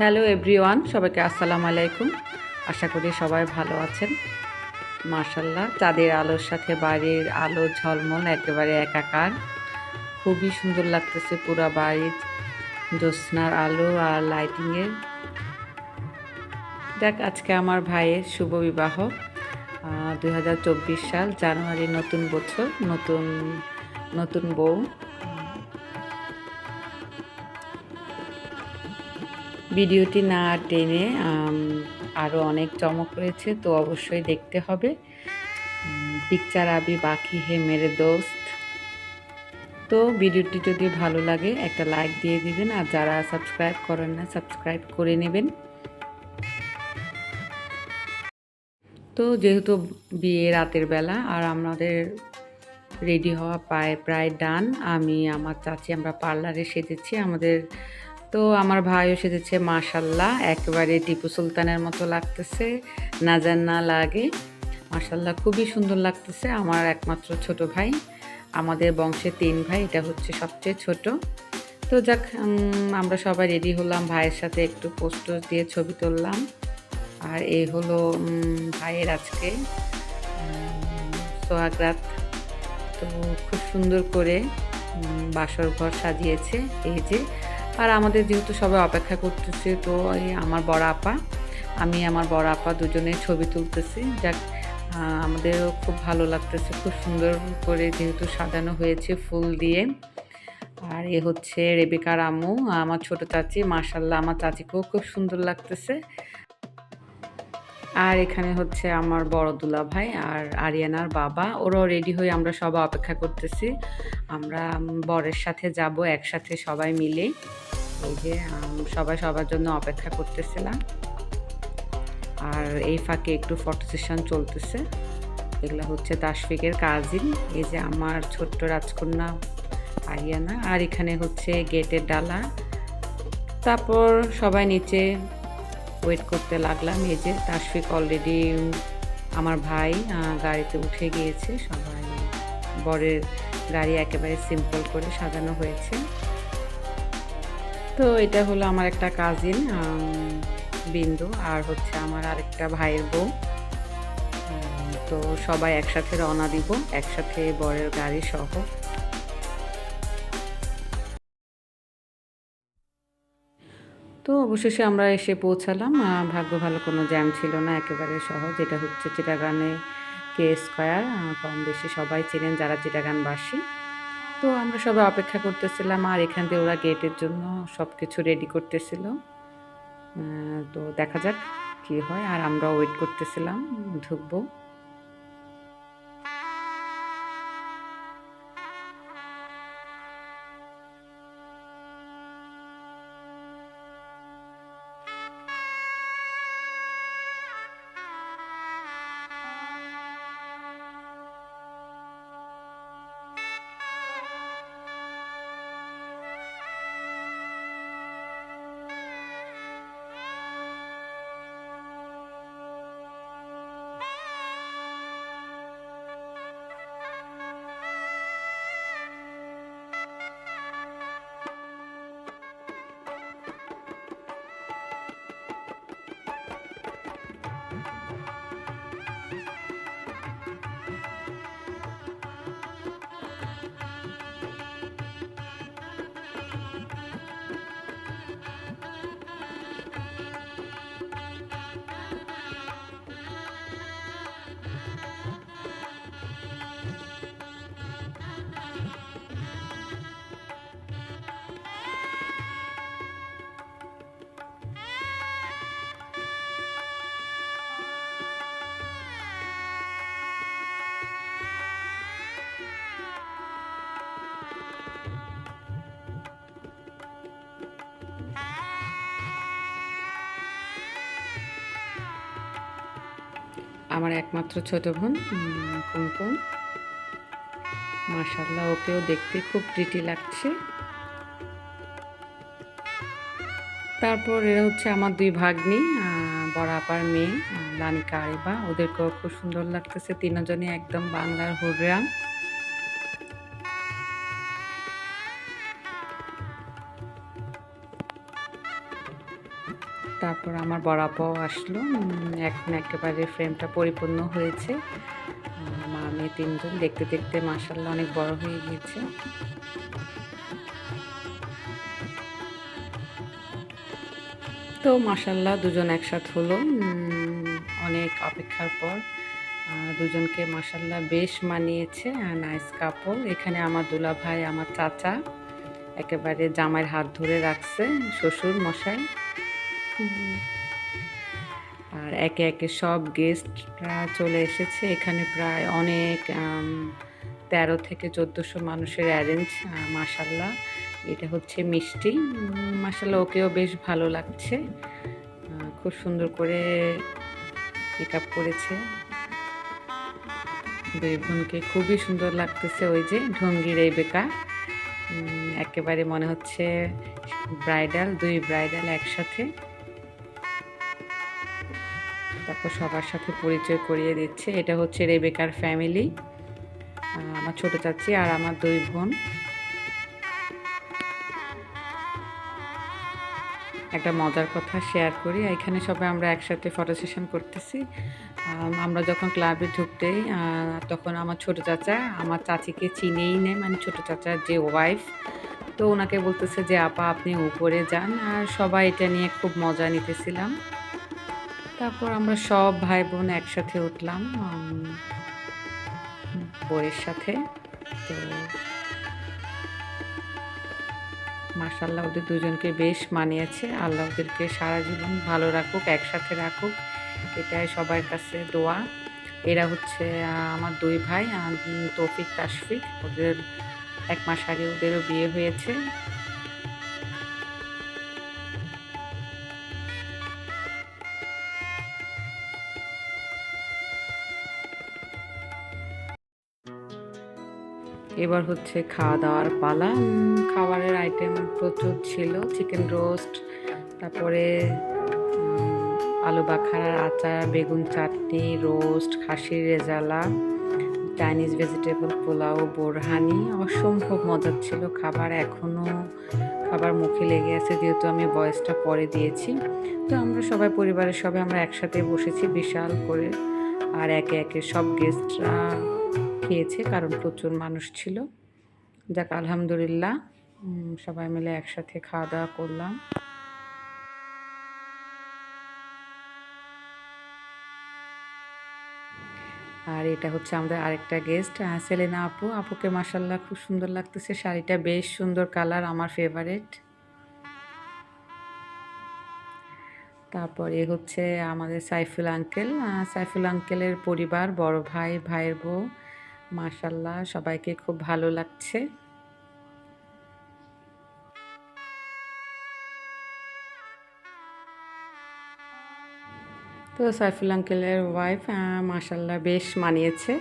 Hello everyone, সবাইকে আসসালামু আলাইকুম। আশা করি সবাই ভালো আছেন। মার্শাল্লাহ চাঁদের আলোর সাথে বাড়ির আলো ঝলমল, একেবারে একাকার। খুবই সুন্দর লাগতেছে পুরা বাড়ির জ্যোৎস্নার আলো আর লাইটিংয়ের দেখ, আজকে আমার ভাইয়ের শুভ বিবাহ দু হাজার চব্বিশ সাল জানুয়ারি নতুন বছর, নতুন নতুন বউ। ভিডিওটি না টেনে আরও অনেক চমক রয়েছে, তো অবশ্যই দেখতে হবে। পিকচার আবি বাকি হে মেরে দোস্ত। তো ভিডিওটি যদি ভালো লাগে, একটা লাইক দিয়ে দিবেন, আর যারা সাবস্ক্রাইব করেন না, সাবস্ক্রাইব করে নেবেন। তো যেহেতু বিয়ে রাতের বেলা, আর আমাদের রেডি হওয়া প্রায় প্রায় ডান, আমি, আমার চাচি, আমরা পার্লারে সেজেছি, আমাদের তো আমার ভাইও সেজেছে, মাশাল্লাহ, একেবারে টিপু সুলতানের মতো লাগতেছে, না যান না লাগে। মাশাল্লাহ, খুবই সুন্দর লাগতেছে আমার একমাত্র ছোট ভাই। আমাদের বংশে তিন ভাই, এটা হচ্ছে সবচেয়ে ছোট। তো যাক আমরা সবাই রেডি হলাম, ভাইয়ের সাথে একটু পোস্ট দিয়ে ছবি তুললাম। আর এই হলো ভাইয়ের আজকে সোহাগরাত। তো খুব সুন্দর করে বাসর ঘর সাজিয়েছে। এই যে আর আমাদের যেহেতু সবাই অপেক্ষা করতেছে, তো এই আমার বড় আপা, আমি আমার বড় আপা দুজনে ছবি তুলতেছি। যাক আমাদেরও খুব ভালো লাগতেছে, খুব সুন্দর করে যেহেতু সাজানো হয়েছে ফুল দিয়ে। আর এ হচ্ছে রেবিকার আম্মু, আমার ছোট চাচি মার্শাল্লাহ আমার চাচিকেও খুব সুন্দর লাগতেছে। আর এখানে হচ্ছে আমার বড় দুলা ভাই আর আরিয়ানার বাবা। ওরাও রেডি হয়ে আমরা সবাই অপেক্ষা করতেছি। আমরা বরের সাথে যাব, একসাথে সবাই মিলে এই যে সবাই সবার জন্য অপেক্ষা করতেছিলাম। আর এই ফাঁকে একটু ফটো সেশন চলতেছে। এগুলো হচ্ছে দাশফিকের কাজিন এই যে আমার ছোট্ট রাজকন্যা আরিয়ানা। আর এখানে হচ্ছে গেটের ডালা। তারপর সবাই নিচে ওয়েট করতে লাগলাম। এই যে তাশফিক অলরেডি আমার ভাই গাড়িতে উঠে গিয়েছে। সবাই বরের গাড়ি একেবারে সিম্পল করে সাজানো হয়েছে। তো এটা হলো আমার একটা কাজিন বিন্দু আর হচ্ছে আমার আরেকটা ভাইয়ের বউ। তো সবাই একসাথে রওনা দিব, একসাথে বরের গাড়ি সহ। তো অবশেষে আমরা এসে পৌঁছালাম। ভাগ্য ভালো কোনো জ্যাম ছিল না, একেবারে সহজ। এটা হচ্ছে চিটাগানে কে স্কোয়ার কম বেশি সবাই চেনেন যারা চিটাগান বাসী। তো আমরা সবাই অপেক্ষা করতেছিলাম আর এখান দিয়ে ওরা গেটের জন্য সব কিছু রেডি করতেছিল তো দেখা যাক কী হয়। আর আমরা ওয়েট করতেছিলাম, ঢুকবো। আমার একমাত্র ছোট বোন কুমকুম। মাসাল্লাহ ওকেও দেখতে খুব প্রিটি লাগছে। তারপর এরা হচ্ছে আমার দুই ভাগ্নি বড় আপার মেয়ে লানিকা আরিবা। ওদেরকেও খুব সুন্দর লাগতেছে। তিনজনই একদম বাংলার হুররাম তারপর আমার বড়াপাও আসলো। এখন একেবারে ফ্রেমটা পরিপূর্ণ হয়েছে। মা, মেয়ে তিনজন। দেখতে দেখতে মাসাল্লাহ অনেক বড় হয়ে গিয়েছে। তো মাসাল্লাহ দুজন একসাথে হলো। অনেক অপেক্ষার পর দুজনকে মাসাল্লাহ বেশ মানিয়েছে। নাইস কাপড় এখানে আমার দুলা ভাই আমার চাচা, একেবারে জামাইয়ের হাত ধরে রাখছে। শ্বশুর মশাই। আর একে একে সব গেস্টরা চলে এসেছে। এখানে প্রায় অনেক তেরো থেকে চোদ্দোশো মানুষের অ্যারেঞ্জ মাসাল্লাহ এটা হচ্ছে মিষ্টি। মাসাল্লাহ ওকেও বেশ ভালো লাগছে। খুব সুন্দর করে মেকআপ করেছে। দুই বোনকে খুবই সুন্দর লাগতেছে ওই যে ঢঙ্গি রেবেকা। উম, একেবারে মনে হচ্ছে ব্রাইডাল দুই ব্রাইডাল একসাথে। তারপর সবার সাথে পরিচয় করিয়ে দিচ্ছে। এটা হচ্ছে রেবেকার ফ্যামিলি আমার ছোট চাচি আর আমার দুই বোন। একটা মজার কথা শেয়ার করি এখানে সবাই আমরা একসাথে ফটো সেশন করতেছি। আম, আমরা যখন ক্লাবে ঢুকতেই তখন আমার ছোট চাচা আমার চাচিকে চিনেই নেয় মানে ছোট চাচার যে ওয়াইফ তো ওনাকে বলতেছে যে আপা আপনি উপরে যান। আর সবাই এটা নিয়ে খুব মজা নিতেছিলাম। তারপর আমরা সব ভাই বোন একসাথে উঠলাম বইয়ের সাথে। তো মার্শাল্লাহ ওদের দুজনকে বেশ মানিয়েছে। আল্লাহ ওদেরকে সারা জীবন ভালো রাখুক, একসাথে রাখুক। এটাই সবার কাছে দোয়া। এরা হচ্ছে আমার দুই ভাই তৌফিক তাশফিক। ওদের এক মাস আগে ওদেরও বিয়ে হয়েছে। এবার হচ্ছে খাওয়া দাওয়ার পালা। খাবারের আইটেম প্রচুর ছিল চিকেন রোস্ট তারপরে আলু বাখারার আচার, বেগুন চাটনি রোস্ট খাসির রেজালা চাইনিজ ভেজিটেবল পোলাও, বোরহানি, অসম্ভব মজার ছিল খাবার এখনও খাবার মুখে লেগে আছে, যেহেতু আমি বয়সটা পরে দিয়েছি। তো আমরা সবাই পরিবারের সবাই আমরা একসাথে বসেছি বিশাল করে, আর একে একে সব গেস্টরা খেয়েছে, কারণ প্রচুর মানুষ ছিল। যাক, আলহামদুলিল্লাহ সবাই মিলে একসাথে খাওয়া দাওয়া করলাম। আর এটা হচ্ছে আমাদের আরেকটা গেস্ট সেলেনা আপু। আপুকে মাসাল্লাহ খুব সুন্দর লাগতেছে, শাড়িটা বেশ সুন্দর কালার আমার ফেভারেট তারপরে হচ্ছে আমাদের সাইফুল আঙ্কেল সাইফুল আঙ্কেলের পরিবার, বড় ভাই, ভাইয়ের বউ। মাশাল্লাহ সবাইকে খুব ভালো লাগছে তো সাইফুল আঙ্কেলের ওয়াইফ মাশাল্লাহ বেশ মানিয়েছে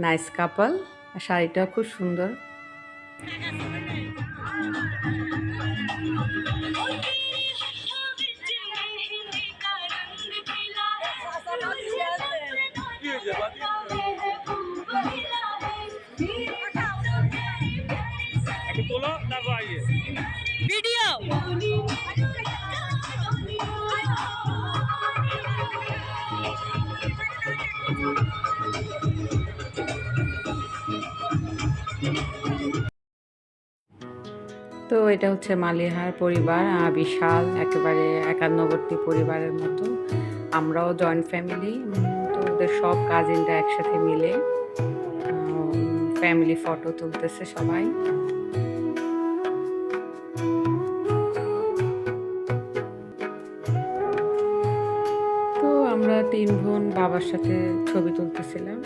নাইস কাপল শাড়িটাও খুব সুন্দর তো এটা হচ্ছে মালিহার পরিবার বিশাল, একেবারে একান্নবর্তী পরিবারের মতো। আমরাও জয়েন্ট ফ্যামিলি তো ওদের সব কাজিনরা একসাথে মিলে ফ্যামিলি ফটো তুলতেছে সবাই। তিন বোন বাবার সাথে ছবি তুলতেছিলাম।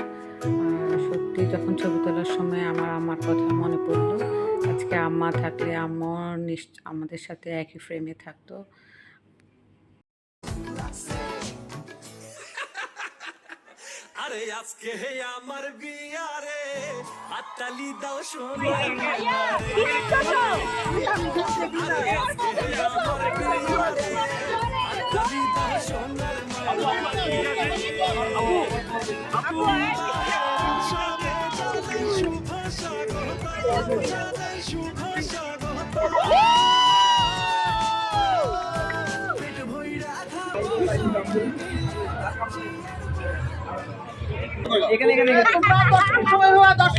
আর সত্যি যখন ছবি তোলার সময় আমার আমার কথা মনে পড়ল আজকে আম্মা থাকলে আম্মা নিশ্চ আমাদের সাথে একই ফ্রেমে থাকতো। আরে আজকে হে আমার বিয়ারে হাততালি দাও শোনা। ভইরা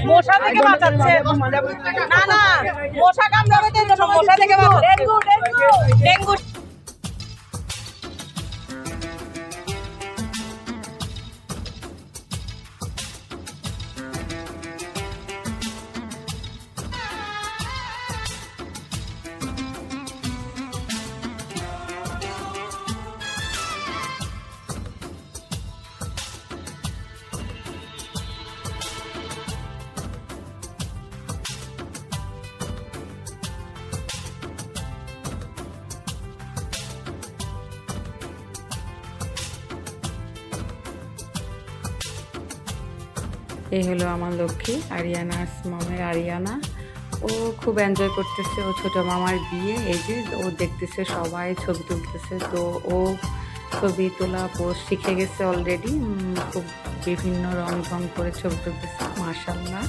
মশা থেকে বাঁচাচ্ছে না না মশা কামড়াবে মশা থেকে বাঁচাচ্ছে ডেঙ্গু ডেঙ্গু এই হলো আমার লক্ষ্মী আরিয়ানার মামের আরিয়ানা। ও খুব এনজয় করতেছে, ও ছোট মামার বিয়ে, এই যে ও দেখতেছে সবাই ছবি তুলতেছে। তো ও ছবি তোলা পোস্ট শিখে গেছে অলরেডি খুব বিভিন্ন রং রং করে ছবি তুলতেছে মার্শাল্লাহ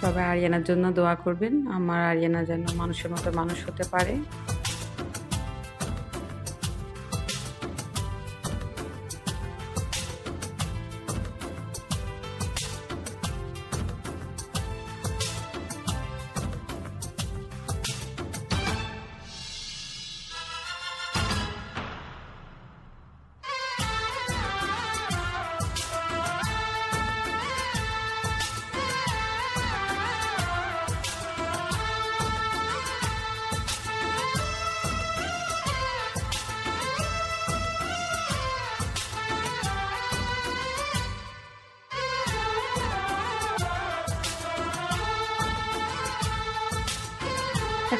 সবাই আরিয়ানার জন্য দোয়া করবেন, আমার আরিয়ানা যেন মানুষের মতো মানুষ হতে পারে।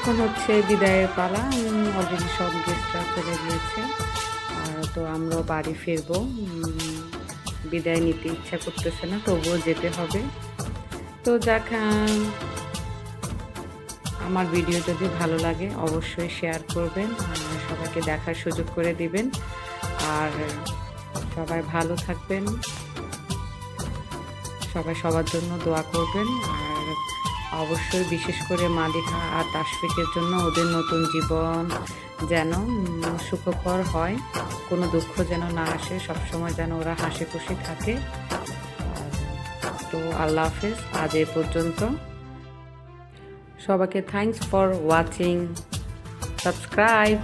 এখন হচ্ছে বিদায়ের পালা। অলরেডি সব গেস্টরা চলে গিয়েছে। আর তো আমরাও বাড়ি ফিরবো। বিদায় নিতে ইচ্ছা করতেছে না, তবুও যেতে হবে। তো যাক আমার ভিডিও যদি ভালো লাগে, অবশ্যই শেয়ার করবেন সবাইকে দেখার সুযোগ করে দিবেন। আর সবাই ভালো থাকবেন। সবাই সবার জন্য দোয়া করবেন। আর অবশ্যই বিশেষ করে মালিকা আর তাশফিকের জন্য ওদের নতুন জীবন যেন সুখকর হয়। কোনো দুঃখ যেন না আসে, সবসময় যেন ওরা হাসি খুশি থাকে। তো আল্লাহ হাফেজ, আজ এ পর্যন্ত। সবাইকে থ্যাংকস ফর ওয়াচিং সাবস্ক্রাইব